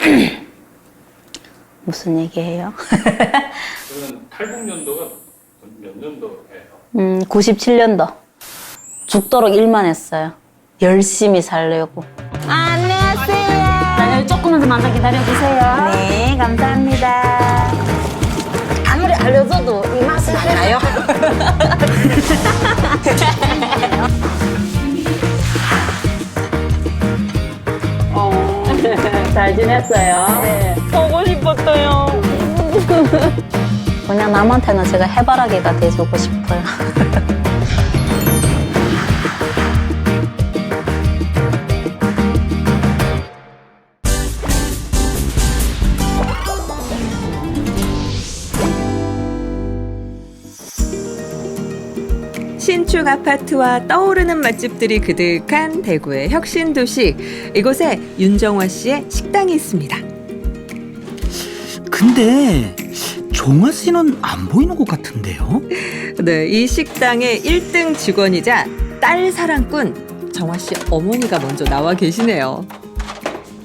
무슨 얘기해요? 그러면 탈북 연도가 몇 년도예요? 음, 97년도. 죽도록 일만 했어요. 열심히 살려고. 안녕하세요. 조금만 더 기다려주세요. 네, 감사합니다. 아무리 알려줘도 이 맛은 알아요. 잘 지냈어요? 네. 보고 싶었어요. 그냥 남한테는 제가 해바라기가 돼주고 싶어요. 신축 아파트와 떠오르는 맛집들이 그득한 대구의 혁신 도시. 이곳에 윤정화 씨의 식당이 있습니다. 근데 종아 씨는 안 보이는 것 같은데요? 네, 이 식당의 1등 직원이자 딸 사랑꾼 정화 씨 어머니가 먼저 나와 계시네요.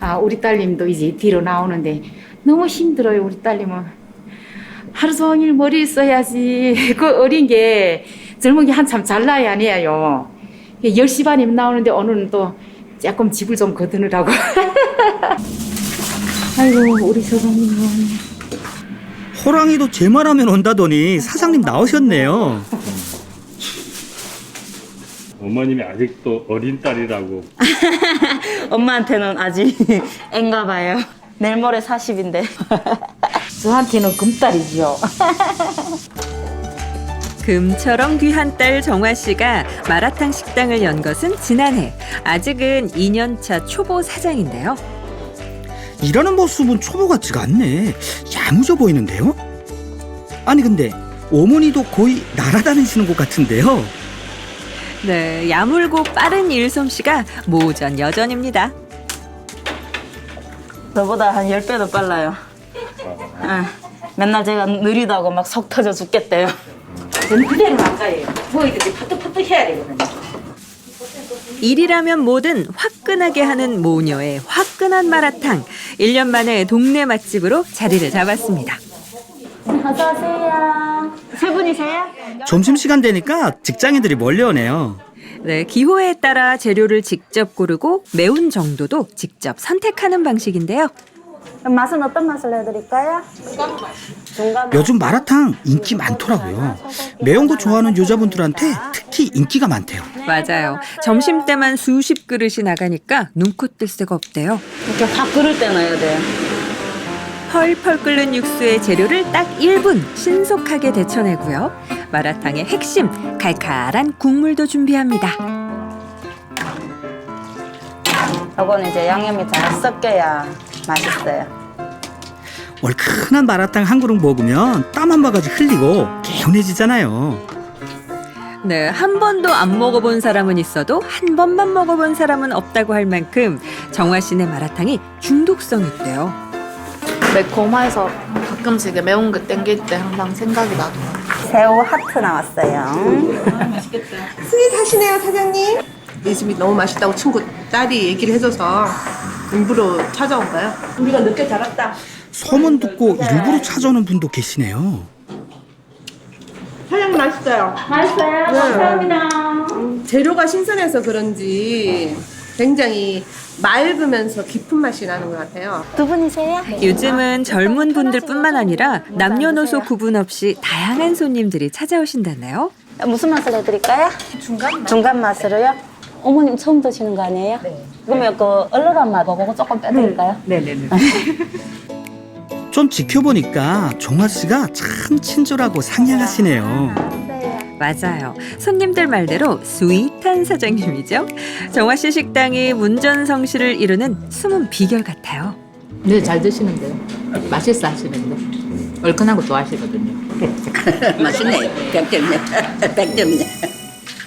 아, 우리 딸님도 이제 뒤로 나오는데 너무 힘들어요, 우리 딸님은. 하루 종일 머리 써야지. 그 어린 게 젊은 게 한참 잘 나야 아니에요. 10시 반이면 나오는데 오늘은 또 조금 집을 좀 거두느라고. 아이고, 우리 서방님은. 호랑이도 제 말하면 온다더니 사장님 나오셨네요. 어머님이 아직도 어린 딸이라고 엄마한테는 아직 앵가 봐요. 내일 모레 40인데. 저한테는 금딸이죠. 금처럼 귀한 딸 정화 씨가 마라탕 식당을 연 것은 지난해. 아직은 2년차 초보 사장인데요. 일하는 모습은 초보 같지가 않네. 야무져 보이는데요? 아니 근데 어머니도 거의 날아다니시는 것 같은데요? 네, 야물고 빠른 일솜씨가 모전 여전입니다. 저보다 한 10배도 빨라요. 응. 맨날 제가 느리다고 막 속 터져 죽겠대요. 저는 그대로 아까예요. 뭐 이렇게 파떡파떡 해야 되거든요. 일이라면 뭐든 화끈하게 하는 모녀의 화끈한 마라탕. 1년 만에 동네 맛집으로 자리를 잡았습니다. 어서 오세요. 세 분이세요? 점심시간 되니까 직장인들이 몰려오네요. 네, 기호에 따라 재료를 직접 고르고 매운 정도도 직접 선택하는 방식인데요. 그럼 맛은 어떤 맛을 내드릴까요? 중간 맛. 요즘 마라탕 인기 많더라고요. 매운 거 좋아하는 여자분들한테 특히 인기가 많대요. 맞아요. 점심때만 수십 그릇이 나가니까 눈코 뜰 새가 없대요. 이렇게 확 끓을 때 넣어야 돼요. 펄펄 끓는 육수의 재료를 딱 1분 신속하게 데쳐내고요. 마라탕의 핵심, 칼칼한 국물도 준비합니다. 요거는 이제 양념이 잘 섞여야 맛있어요. 얼큰한 마라탕 한 그릇 먹으면 땀 한 바가지 흘리고 개운해지잖아요. 네, 한 번도 안 먹어본 사람은 있어도 한 번만 먹어본 사람은 없다고 할 만큼 정화 씨네 마라탕이 중독성 있대요. 매콤해서 가끔씩 매운 게 땡길 때 항상 생각이 나도. 새우 하트 나왔어요. 스윗하시네요, 사장님. 이 집이 너무 맛있다고 친구 딸이 얘기를 해줘서 일부러 찾아온 거예요. 우리가 늦게 자랐다. 소문 듣고 일부러 찾아오는 분도 계시네요. 사장님 맛있어요. 맛있어요. 감사합니다. 재료가 신선해서 그런지 굉장히 맑으면서 깊은 맛이 나는 것 같아요. 두 분이세요? 요즘은 젊은 분들뿐만 아니라 남녀노소 구분 없이 다양한 손님들이 찾아오신다네요. 무슨 맛을 해드릴까요? 중간 맛. 중간 맛으로요? 어머님 처음 드시는 거 아니에요? 네. 그러면 그 얼얼한 맛 그거 조금 빼드릴까요? 네네네. 좀 지켜보니까 종아 씨가 참 친절하고 상냥하시네요. 맞아요. 손님들 말대로 스윗한 사장님이죠. 정화 씨 식당이 문전성시를 이루는 숨은 비결 같아요. 네, 잘 드시는데요. 맛있어 하시는데. 얼큰한 거 좋아하시거든요. 맛있네. 100점이네. 100점이네.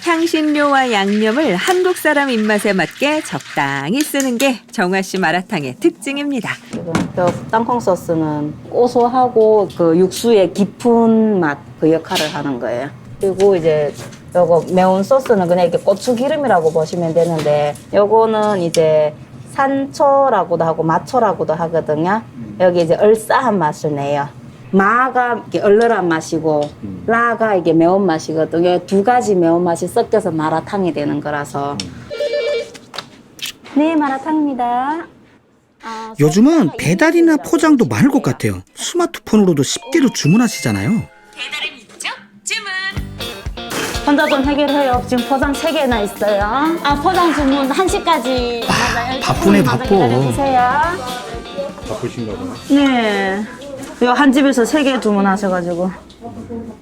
향신료와 양념을 한국 사람 입맛에 맞게 적당히 쓰는 게 정화 씨 마라탕의 특징입니다. 지금 저 땅콩 소스는 고소하고 그 육수의 깊은 맛 그 역할을 하는 거예요. 그리고 이제 요거 매운 소스는 그냥 이렇게 고추 기름이라고 보시면 되는데 요거는 이제 산초라고도 하고 마초라고도 하거든요. 여기 이제 얼싸한 맛을 내요. 마가 이게 얼얼한 맛이고 라가 이게 매운 맛이거든요. 두 가지 매운 맛이 섞여서 마라탕이 되는 거라서. 네, 마라탕입니다. 아, 요즘은 배달이나 포장도 많을 것. 같아요. 스마트폰으로도 쉽게로 주문하시잖아요. 혼자 좀 해결해요. 지금 포장 세 개나 있어요. 아, 포장 주문 1시까지. 바쁘네, 바빠. 기다려주세요. 바쁘신가 봐요. 네. 이거 한 집에서 세 개 주문하셔가지고.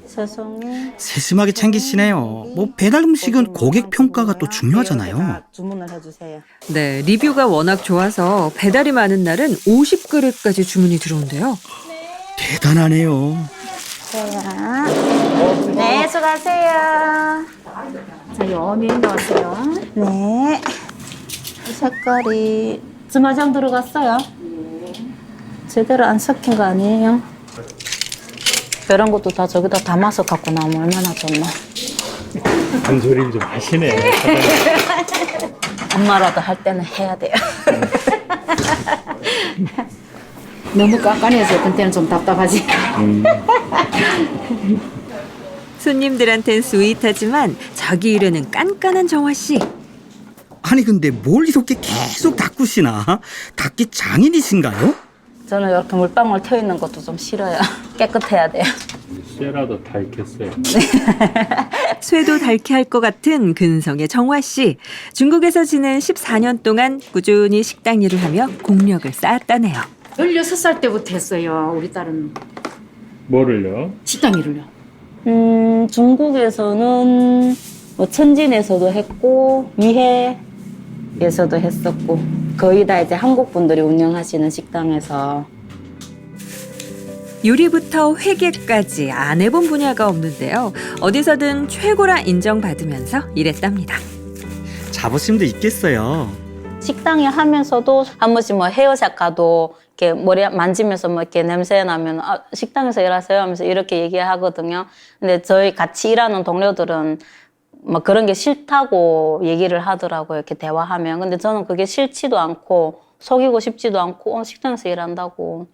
세상에. 세심하게 챙기시네요. 뭐 배달 음식은 고객 평가가 또 중요하잖아요. 다 주문을 해주세요. 네, 리뷰가 워낙 좋아서 배달이 많은 날은 50그릇까지 주문이 들어온대요. 대단하네요. 자, 네, 수고하세요. 자, 요 메인 넣었어요. 네. 색깔이 주마장 들어갔어요. 제대로 안 섞인 거 아니에요? 이런 것도 다 저기다 담아서 갖고 나오면 얼마나 좋나. 잔소리를 좀 하시네. 엄마라도 할 때는 해야 돼요. 너무 깐깐해서 어떤 때는 좀 답답하지. 손님들한텐 스윗하지만 자기 일에는 깐깐한 정화 씨. 아니 근데 뭘 이렇게 계속 닦으시나? 닦기 장인이신가요? 저는 이렇게 물방울 튀어 있는 것도 좀 싫어요. 깨끗해야 돼요. 쇠라도 다 익혔어요. 쇠도 닳게 할 것 같은 근성의 정화 씨. 중국에서 지낸 14년 동안 꾸준히 식당 일을 하며 공력을 쌓았다네요. 16살 때부터 했어요. 우리 딸은 뭐를요? 식당 일을요. 음, 중국에서는 뭐 천진에서도 했고 위해에서도 했었고 거의 다 이제 한국 분들이 운영하시는 식당에서 요리부터 회계까지 안 해본 분야가 없는데요. 어디서든 최고라 인정받으면서 일했답니다. 자부심도 있겠어요. 식당에 하면서도 한 번씩 뭐 헤어샵 가도 이렇게 머리 만지면서 뭐 이렇게 냄새 나면 아, 식당에서 일하세요 하면서 이렇게 얘기하거든요. 근데 저희 같이 일하는 동료들은 뭐 그런 게 싫다고 얘기를 하더라고요. 이렇게 대화하면. 근데 저는 그게 싫지도 않고 속이고 싶지도 않고 어, 식당에서 일한다고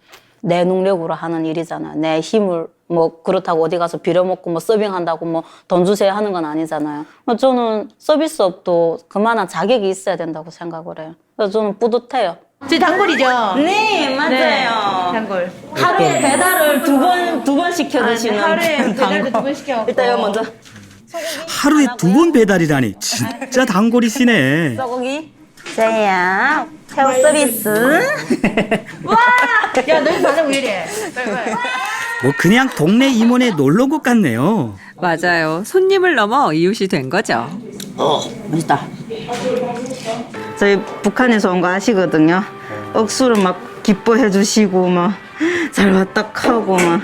내 능력으로 하는 일이잖아요. 내 힘을 뭐 그렇다고 어디 가서 빌어먹고 뭐 서빙한다고 뭐 돈 주세요 하는 건 아니잖아요. 어, 저는 서비스업도 그만한 자격이 있어야 된다고 생각을 해요. 그래서 저는 뿌듯해요. 제 단골이죠? 네, 맞아요. 단골. 하루에 배달을 두 번, 두 번 시켜 드시는 하루에 배달도 단골. 두번 시켜갖고. 일단 이거 먼저. 하루에 두 번 배달이라니 진짜 단골이시네. 소고기. 자야, 새우 서비스. 야, 너희 반응 왜 이래? 빨리 빨리. 뭐 그냥 동네 이모네 놀러 온 것 같네요. 맞아요. 손님을 넘어 이웃이 된 거죠. 맛있다. 저희 북한에서 온 거 아시거든요. 억수로 막 기뻐해 주시고 막 잘 왔다 하고 막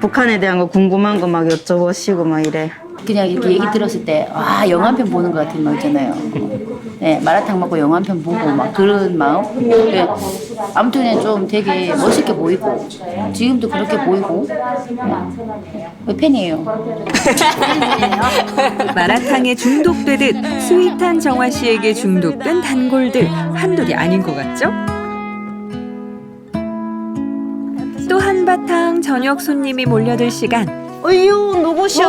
북한에 대한 거 궁금한 거 막 여쭤보시고 막 이래. 그냥 이렇게 얘기 들었을 때, 아, 영화 한 편 보는 것 같은 거 있잖아요. 네, 마라탕 먹고 영화 한 편 보고 막 그런 마음? 네, 아무튼 좀 되게 멋있게 보이고, 지금도 그렇게 보이고, 네, 팬이에요. 마라탕에 중독되듯 스윗한 정화 씨에게 중독된 단골들 한둘이 아닌 것 같죠? 또 한바탕 저녁 손님이 몰려들 시간. 어유 누구셔?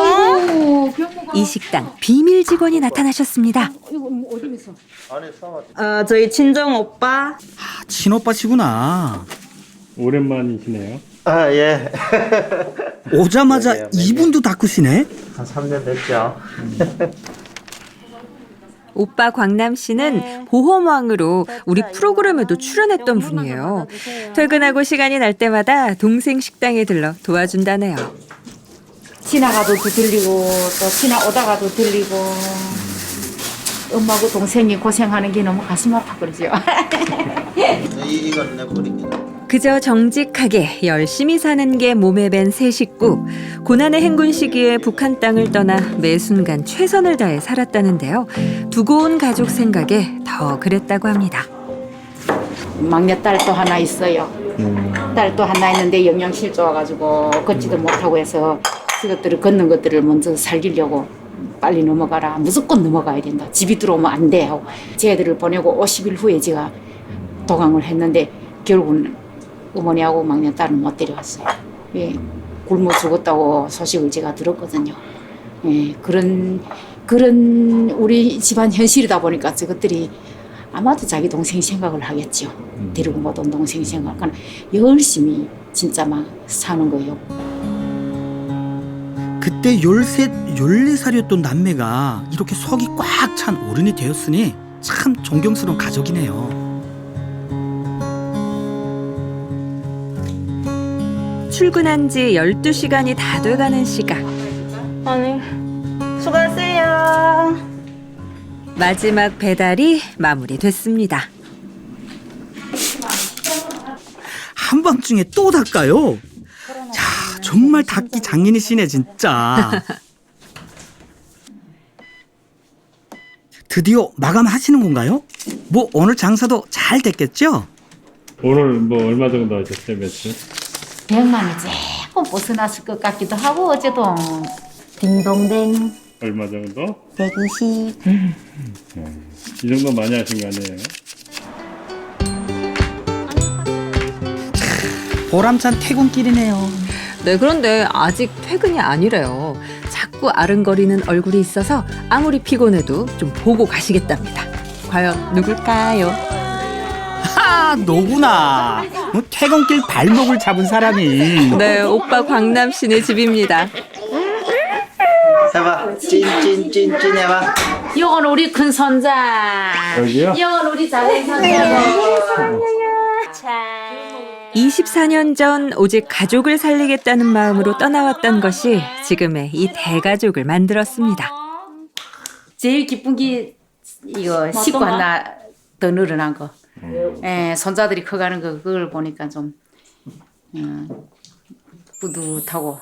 이 식당 비밀 직원이 나타나셨습니다. 어, 저희 친정 오빠. 아, 친오빠시구나. 오랜만이시네요. 아, 예. 오자마자 네, 네, 네. 이분도 닦으시네. 한 3년 됐죠. 오빠 광남 씨는 보험왕으로 우리 프로그램에도 출연했던 분이에요. 퇴근하고 시간이 날 때마다 동생 식당에 들러 도와준다네요. 지나가도 또 들리고 또 지나 오다가도 들리고 엄마하고 동생이 고생하는 게 너무 가슴 아파 그러죠. 이, 이건 내 뿌립니다. 그저 정직하게 열심히 사는 게 몸에 밴 세 식구. 고난의 행군 시기에 북한 땅을 떠나 매 순간 최선을 다해 살았다는데요. 두고 온 가족 생각에 더 그랬다고 합니다. 막내 딸 또 하나 있어요. 딸 또 하나 있는데 영양실조 와가지고 걷지도 못하고 해서 그것들을 걷는 것들을 먼저 살리려고 빨리 넘어가라. 무조건 넘어가야 된다. 집이 들어오면 안 돼. 하고 제 애들을 보내고 50일 후에 제가 도강을 했는데 결국은 어머니하고 막내딸은 못 데려왔어요. 예, 굶어 죽었다고 소식을 제가 들었거든요. 예, 그런 그런 우리 집안 현실이다 보니까 저것들이 아마도 자기 동생 생각을 하겠죠. 데리고 못 온 동생 생각. 그러니까 열심히 진짜 막 사는 거예요. 그때 열셋, 열네 살이었던 남매가 이렇게 속이 꽉 찬 어른이 되었으니 참 존경스러운 가족이네요. 출근한 지 12시간이 다 돼가는 시각. 아니, 수고하세요. 마지막 배달이 마무리됐습니다. 한밤중에 또 닦아요. 자, 정말 닦기 장인이시네 진짜. 드디어 마감하시는 건가요? 뭐 오늘 장사도 잘 됐겠죠? 오늘 뭐 얼마 정도 하셨어요, 매출? 100만 원이 조금 벗어났을 것 같기도 하고 어제도 딩동댕 얼마 정도? 120 이 정도 많이 하신 거 아니에요? 보람찬 퇴근길이네요. 네, 그런데 아직 퇴근이 아니래요. 자꾸 아른거리는 얼굴이 있어서 아무리 피곤해도 좀 보고 가시겠답니다. 과연 누굴까요? 아, 너구나. 뭐 퇴근길 발목을 잡은 사람이. 네, 오빠 광남 씨네 집입니다. 해봐. 찐찐찐찐 해봐. 이건 우리 큰 손자 여기요? 이건 우리 작은 손자 24년 전 오직 가족을 살리겠다는 마음으로 떠나왔던 것이 지금의 이 대가족을 만들었습니다. 제일 기쁜 게 이거 식구 하나 더 늘어난 거. 예, 손자들이 커가는 거 그걸 보니까 좀 음, 뿌듯하고.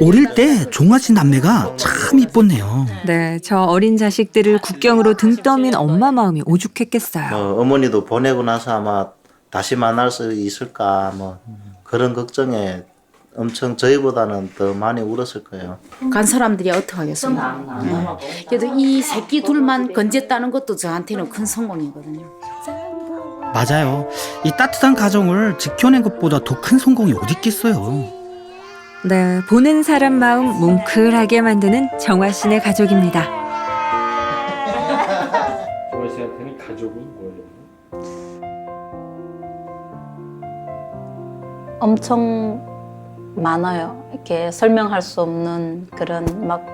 어릴 때 종아씨 남매가 참 이뻤네요. 네, 저 어린 자식들을 국경으로 등 떠민 엄마 마음이 오죽했겠어요. 뭐 어머니도 보내고 나서 아마 다시 만날 수 있을까 뭐 그런 걱정에 엄청 저희보다는 더 많이 울었을 거예요. 간 사람들이 어떻게 하겠어요? 예. 그래도 이 새끼 둘만 건졌다는 것도 저한테는 큰 성공이거든요. 맞아요. 이 따뜻한 가정을 지켜낸 것보다 더 큰 성공이 어디 있겠어요. 네, 보는 사람 마음 뭉클하게 만드는 정화 씨네 가족입니다. 조아 씨한테는 가족은 엄청 많아요. 이렇게 설명할 수 없는 그런 막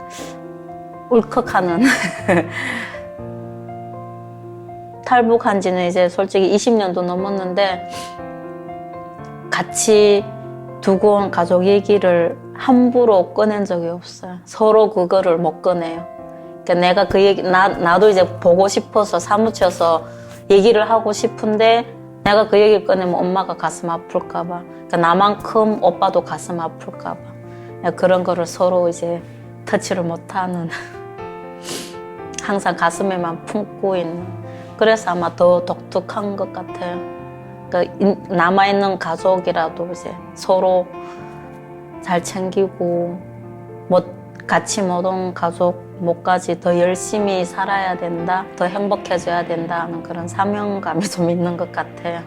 울컥하는 탈북한 지는 이제 솔직히 20년도 넘었는데 같이 두고 온 가족 얘기를 함부로 꺼낸 적이 없어요. 서로 그거를 못 꺼내요. 그러니까 내가 그 얘기, 나, 나도 이제 보고 싶어서 사무쳐서 얘기를 하고 싶은데 내가 그 얘기 꺼내면 엄마가 가슴 아플까봐. 그러니까 나만큼 오빠도 가슴 아플까봐. 그런 거를 서로 이제 터치를 못하는. 항상 가슴에만 품고 있는. 그래서 아마 더 독특한 것 같아요. 그러니까 인- 남아있는 가족이라도 이제 서로 잘 챙기고 못 같이 못온 가족 못까지 더 열심히 살아야 된다, 더 행복해져야 된다 하는 그런 사명감이 좀 있는 것 같아요.